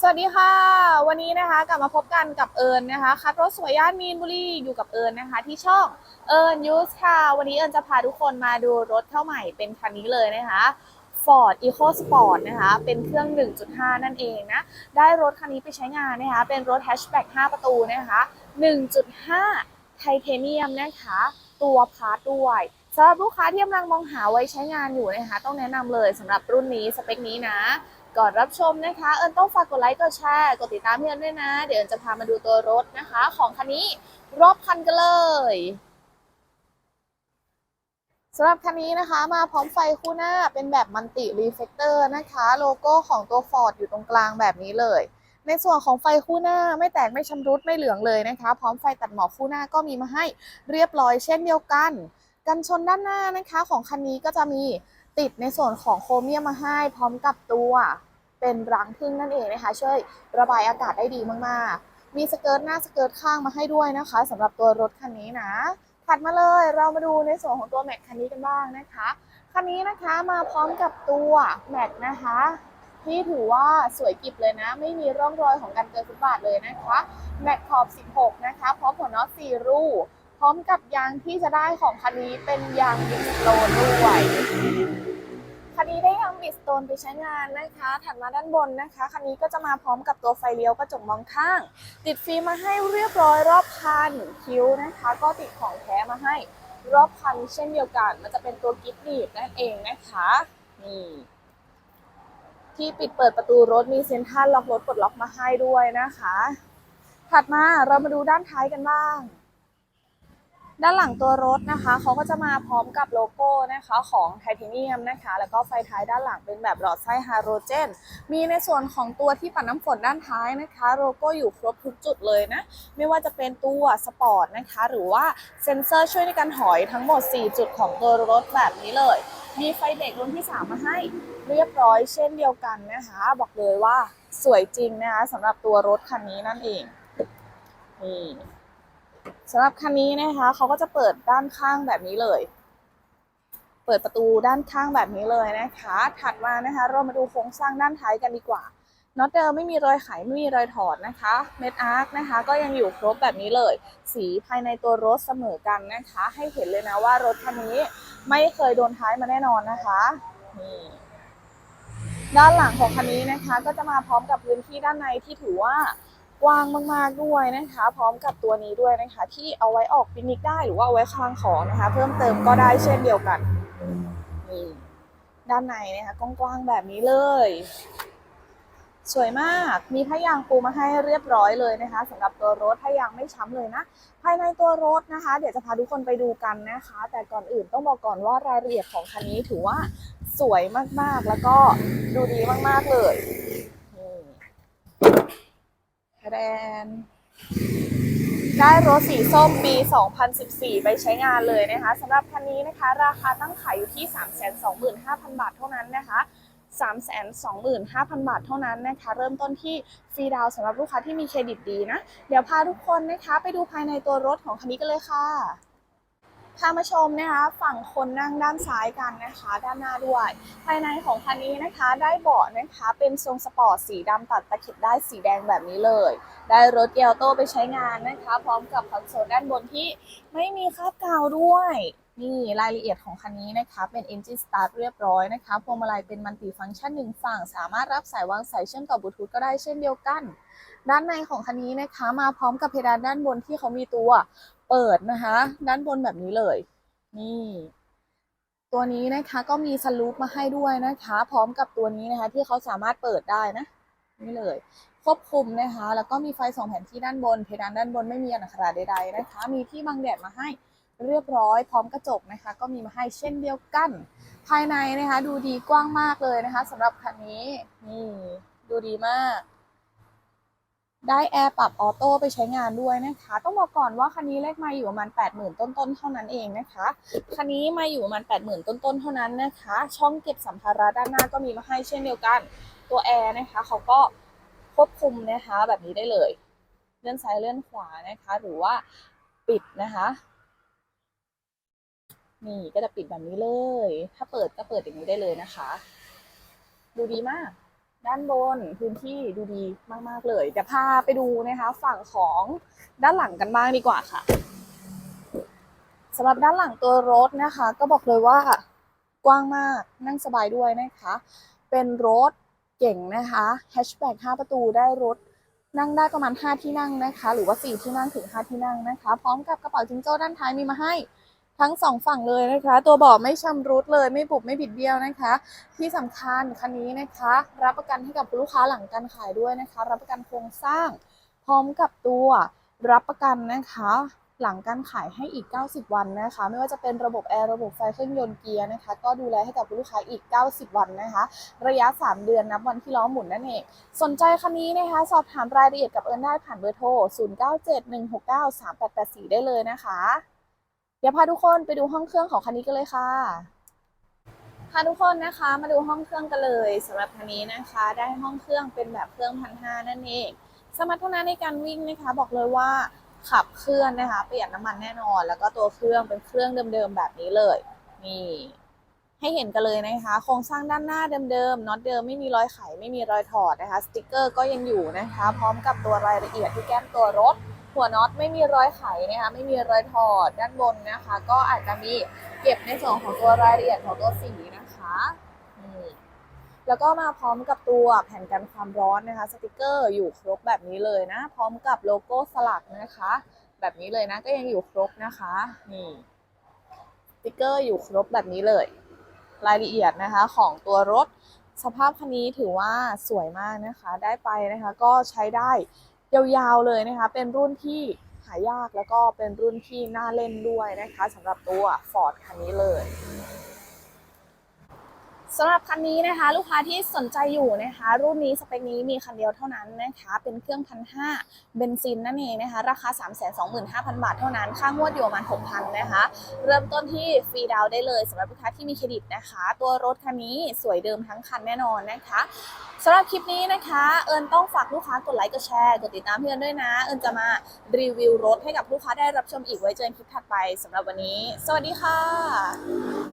สวัสดีค่ะ วันนี้นะคะกลับมาพบกันกับเอิญนะคะ คัดรถสวยย่านมีนบุรีอยู่กับเอิญนะคะ ที่ช่องเอิญยูสค่ะวันนี้เอิญจะพาทุกคนมาดูรถเข้าใหม่เป็นคันนี้เลยนะคะ Ford EcoSport นะคะ เป็นเครื่อง 1.5 นั่นเองนะ ได้รถคันนี้ไปใช้งานนะคะ เป็นรถแฮชแบ็ก5 ประตูนะคะ 1.5 ไทเทเนียมนะคะ ตัวพาร์ทด้วยสำหรับลูกค้าที่กำลังมองหาไว้ใช้งานอยู่นะคะ ต้องแนะนำเลยสำหรับรุ่นนี้สเปคนี้นะ ก่อนรับชมนะคะ เอิญต้องฝากกดไลค์ กดแชร์ กดติดตามพี่เอิญด้วยนะ เดี๋ยวเอิญจะพามาดูตัวรถนะคะ ของคันนี้รอบคันกันเลยสำหรับคันนี้นะคะมาพร้อมไฟคู่หน้าเป็นแบบมันติรีเฟกเตอร์นะคะ โลโก้ของตัว Ford อยู่ตรงกลางแบบนี้เลย ในส่วนของไฟคู่หน้าไม่แตกไม่ชำรุดไม่เหลืองเลยนะคะ พร้อมไฟตัดหมอกคู่หน้าก็มีมาให้เรียบร้อยเช่นเดียวกัน กันชนด้านหน้านะคะของคันนี้ก็จะมีติดในส่วนของโครเมียมมาให้พร้อมกับตัว เป็นรังพึ่งนั่นเองนะคะ ช่วยระบายอากาศได้ดีมากๆ มีสเกิร์ตหน้าสเกิร์ตข้างมาให้ด้วยนะคะสำหรับตัวรถคันนี้นะถัดมาเลยเรามาดูในส่วนของตัวแม็กคันนี้กันบ้างนะคะคันนี้นะคะมาพร้อมกับตัวแม็กนะคะที่ถือว่าสวยกิบเลยนะ ไม่มีร่องรอยของการเกินฟุตบาทเลยนะคะแม็กขอบ 16 นะคะพร้อมหัวน็อต4รูพร้อมกับยางที่จะได้ของคันนี้เป็นยางบิสโตด้วย นนี้ได้ยางบิสโตนไปใช้งานนะคะ ถัดมาด้านบนนะคะ คันนี้ก็จะมาพร้อมกับตัวไฟเลี้ยวกระจกมองข้าง ติดฟิล์มมาให้เรียบร้อยรอบคันคิ้วนะคะ ก็ติดของแท้มาให้รอบคันเช่นเดียวกัน มันจะเป็นตัวกิ๊บหนีบนั่นเองนะคะนี่ที่ปิดเปิดประตูรถมีเซ็นทรัลล็อกรถปลดล็อกมาให้ด้วยนะคะ ถัดมาเรามาดูด้านท้ายกันบ้าง ด้านหลังตัวรถนะคะเขาก็จะมาพร้อมกับโลโก้นะคะของไทเทเนียมนะคะ แล้วก็ไฟท้ายด้านหลังเป็นแบบหลอดไส้ฮาโลเจน มีในส่วนของตัวที่ปัดน้ำฝนด้านท้ายนะคะ โลโก้อยู่ครบทุกจุดเลยนะ ไม่ว่าจะเป็นตัวสปอร์ตนะคะ หรือว่าเซ็นเซอร์ช่วยในการถอยทั้งหมด 4 จุดของตัวรถแบบนี้เลย มีไฟเด็กรุ่นที่ 3 มาให้เรียบร้อยเช่นเดียวกันนะคะ บอกเลยว่าสวยจริงนะคะสำหรับตัวรถคันนี้นั่นเองนี่ สำหรับคันนี้นะคะเขาก็จะเปิดด้านข้างแบบนี้เลย เปิดประตูด้านข้างแบบนี้เลยนะคะ ถัดมานะคะ เรามาดูโครงสร้างด้านท้ายกันดีกว่าน็อตเดิมไม่มีรอยไขไม่มีรอยถอดนะคะเม็ดอาร์คนะคะ ก็ยังอยู่ครบแบบนี้เลย สีภายในตัวรถเสมอกันนะคะ ให้เห็นเลยนะว่ารถคันนี้ไม่เคยโดนท้ายมาแน่นอนนะคะนี่ด้านหลังของคันนี้นะคะ ก็จะมาพร้อมกับพื้นที่ด้านในที่ถือว่า กว้างมากๆด้วยนะคะ พร้อมกับตัวนี้ด้วยนะคะ ที่เอาไว้ออกปิกนิกได้หรือว่าเอาไว้คลางของนะคะ เพิ่มเติมก็ได้เช่นเดียวกันนี่ด้านในนะคะกว้างๆแบบนี้เลย สวยมากมีผ้ายางปูมาให้เรียบร้อยเลยนะคะสำหรับตัวรถผ้ายางไม่ช้ำเลยนะ ภายในตัวรถนะคะ เดี๋ยวจะพาทุกคนไปดูกันนะคะ แต่ก่อนอื่นต้องบอกก่อนว่ารายละเอียดของคันนี้ถือว่าสวยมากๆแล้วก็ดูดีมากๆเลย แดน ได้รถสีส้มปี 2014 ไปใช้งานเลยนะคะสำหรับคันนี้นะคะ ราคาตั้งขายอยู่ที่ 325,000 บาทเท่านั้นนะคะ325,000 บาทเท่านั้นนะคะ เริ่มต้นที่ฟรีดาวสำหรับลูกค้าที่มีเครดิตดีนะ เดี๋ยวพาทุกคนนะคะ ไปดูภายในตัวรถของคันนี้กันเลยค่ะ พามาชมนะคะฝั่งคนนั่งด้านซ้ายกันนะคะ ด้านหน้าด้วย ภายในของคันนี้นะคะได้เบาะนะคะเป็นทรงสปอร์ตสีดำตัดตะเข็บได้สีแดงแบบนี้เลย ได้รถเกียร์โต้ไปใช้งานนะคะ พร้อมกับคอนโซลด้านบนที่ไม่มีคราบกาวด้วยนี่รายละเอียดของคันนี้นะคะ เป็น Engine Start เรียบร้อยนะคะพวงมาลัยเป็นมัลติฟังก์ชันหนึ่งฝั่ง สามารถรับสายวางสายเชื่อมต่อบลูทูธก็ได้เช่นเดียวกัน ด้านในของคันนี้นะคะ มาพร้อมกับเพดานด้านบนที่เขามีตัว เปิดนะคะ ด้านบนแบบนี้เลย นี่ ตัวนี้นะคะก็มีสลูปมาให้ด้วยนะคะ พร้อมกับตัวนี้นะคะ ที่เขาสามารถเปิดได้นะ นี่เลย ควบคุมนะคะ แล้วก็มีไฟสองแผ่นที่ด้านบน เพดานด้านบนไม่มีอักขระใดๆนะคะ มีที่บังแดดมาให้เรียบร้อย พร้อมกระจกนะคะ ก็มีมาให้เช่นเดียวกัน ภายในนะคะ ดูดีกว้างมากเลยนะคะสำหรับคันนี้ นี่ ดูดีมาก ได้แอร์ปรับออโต้ไปใช้งานด้วยนะคะ ต้องบอกก่อนว่าคันนี้เลขมาอยู่ประมาณ 80,000 ต้นๆ เท่านั้นเองนะคะ คันนี้มาอยู่ประมาณ 80,000 ต้นๆ เท่านั้นนะคะ ช่องเก็บสัมภาระด้านหน้าก็มีมาให้เช่นเดียวกัน ตัวแอร์นะคะเขาก็ควบคุมนะคะแบบนี้ได้เลย เลื่อนซ้ายเลื่อนขวานะคะ หรือว่าปิดนะคะ นี่ก็จะปิดแบบนี้เลย ถ้าเปิดก็เปิดอย่างนี้ได้เลยนะคะ ดูดีมาก ด้านบนพื้นที่ดูดีมาก ๆ เลยเดี๋ยวพาไปดูนะคะฝั่งของด้านหลังกันบ้างดีกว่าค่ะสำหรับด้านหลังตัวรถนะคะ ก็บอกเลยว่ากว้างมากนั่งสบายด้วยนะคะ เป็นรถเก่งนะคะแฮชแบ็ก5ประตูได้รถนั่งได้ประมาณ 5 ที่นั่งนะคะ หรือว่า 4 ที่นั่งถึง 5 ที่นั่งนะคะ พร้อมกับกระเป๋าจิงโจ้ด้านท้ายมีมาให้ ทั้งสองฝั่งเลยนะคะ ตัวเบาะไม่ชำรุดเลยไม่บุบไม่บิดเบี้ยวนะคะ ที่สำคัญคันนี้นะคะ รับประกันให้กับลูกค้าหลังการขายด้วยนะคะ รับประกันโครงสร้าง พร้อมกับตัวรับประกันนะคะหลังการขายให้อีก 90 วันนะคะ ไม่ว่าจะเป็นระบบแอร์ระบบไฟเครื่องยนต์เกียร์นะคะ ก็ดูแลให้กับลูกค้าอีก 90 วันนะคะ ระยะ 3 เดือนนับวันที่ล้อหมุนนั่นเอง สนใจคันนี้นะคะ สอบถามรายละเอียดกับเอิญได้ผ่านเบอร์โทร 0971693884 ได้เลยนะคะ เดี๋ยวพาทุกคนไปดูห้องเครื่องของคันนี้กันเลยค่ะพาทุกคนนะคะมาดูห้องเครื่องกันเลยสำหรับคันนี้นะคะ ได้ห้องเครื่องเป็นแบบเครื่องพันห้านั่นเอง สมรรถนะในการวิ่งนะคะ บอกเลยว่าขับเคลื่อนนะคะประหยัดน้ำมันแน่นอน แล้วก็ตัวเครื่องเป็นเครื่องเดิมๆแบบนี้เลยนี่ให้เห็นกันเลยนะคะ โครงสร้างด้านหน้าเดิมๆน็อตเดิมไม่มีรอยไขไม่มีรอยถอดนะคะ สติกเกอร์ก็ยังอยู่นะคะ พร้อมกับตัวรายละเอียดที่แก้มตัวรถ หัวน็อตไม่มีรอยไขนะคะไม่มีรอยถอดด้านบนนะคะ ก็อาจจะมีเก็บในส่วนของตัวรายละเอียดของตัวสีนะคะนี่แล้วก็มาพร้อมกับตัวแผ่นกันความร้อนนะคะ สติกเกอร์อยู่ครบแบบนี้เลยนะ พร้อมกับโลโก้สลักนะคะ แบบนี้เลยนะก็ยังอยู่ครบนะคะนี่สติกเกอร์อยู่ครบแบบนี้เลย รายละเอียดนะคะของตัวรถสภาพคันนี้ถือว่าสวยมากนะคะ ได้ไปนะคะ ก็ใช้ได้ ยาวๆเลยนะคะ เป็นรุ่นที่หายากแล้วก็เป็นรุ่นที่น่าเล่นด้วยนะคะสำหรับตัว Ford คันนี้เลย สำหรับคันนี้นะคะ ลูกค้าที่สนใจอยู่นะคะ รุ่นนี้สเปคนี้มีคันเดียวเท่านั้นนะคะ เป็นเครื่องพันห้าเบนซินนั่นเองนะคะ ราคา 3 2 5 0 0 0 บาทเท่านั้น ค่างวดอยู่ประมาณ6,000นะคะ เริ่มต้นที่ฟรีดาวได้เลยสำหรับลูกค้าที่มีเครดิตนะคะ ตัวรถคันนี้สวยเดิมทั้งคันแน่นอนนะคะสำหรับคลิปนี้นะคะ เอิญต้องฝากลูกค้ากดไลค์กดแชร์กดติดตามเพื่อนด้วยนะ เอิญจะมารีวิวรถให้กับลูกค้าได้รับชมอีกไว้เจอกันคลิปถัดไปสำหรับวันนี้ สวัสดีค่ะ